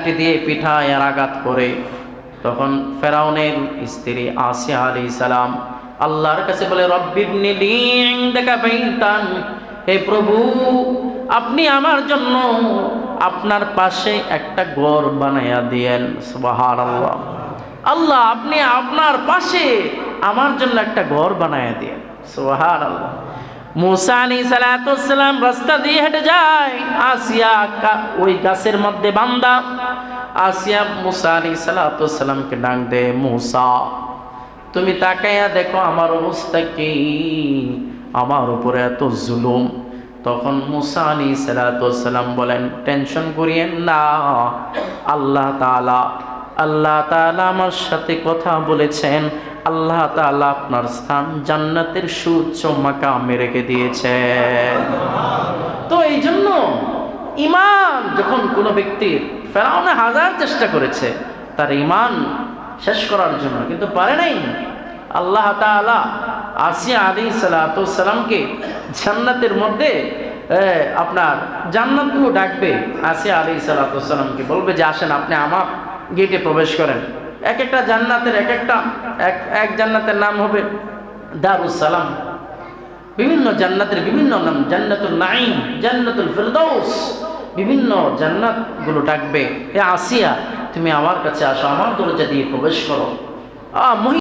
লাঠি দিয়ে পিঠায় আঘাত করে। তখন ফেরাউনের স্ত্রী আসিয়া আলী সালাম আল্লাহর কাছে বলে বাইতান। হে প্রভু, আপনি আমার জন্য আপনার পাশে একটা ঘর বানাইয়া দিয়েন। সুবহানাল্লাহ। আল্লাহ, আপনি আপনার পাশে আমার জন্য একটা ঘর বানাইয়া দিয়েন। সুবহানাল্লাহ। রাস্তা দিয়ে হেঁটে যায়। আসিয়া ওই গাছের মধ্যে বান্দা। আসিয়া দে তুমি তাকাইয়া দেখো আমার অবস্থা কি? আমার উপরে এত জুলুম। তখন মুসা আলী সালাতাম বলেন, টেনশন করিয়েন না, আল্লাহ তাআলা আল্লাহ তাআলা আমার সাথে কথা বলেছেন। আল্লাহ তাআলা আপনার স্থান জান্নাতের সুউচ্চ মাকামে রেখে দিয়েছেন তো এই জন্য ইমান যখন কোনো ব্যক্তির ফেরাউনে হাজার চেষ্টা করেছে, তার ইমান শেষ করার জন্য কিন্তু পারে নাই। আল্লাহ তাআলা আসিয়া আলী সালাতামকে জান্নাতের মধ্যে আপনার জান্নাতগুলো ডাকবে। আসিয়া আলী সালাতামকে বলবে যে, আসেন, আপনি আমার গেটে প্রবেশ করেন। এক একটা জান্নাতের এক একটা এক জান্নাতের নাম হবে দারুস সালাম। বিভিন্ন জান্নাতের বিভিন্ন নাম, জান্নাতুল নাইম জান্নাতুল ফেরদৌস বিভিন্ন জান্নাতগুলো ডাকবে। এ আসিয়া, তুমি আমার কাছে আসো, আমার দরজা দিয়ে প্রবেশ করো। আহ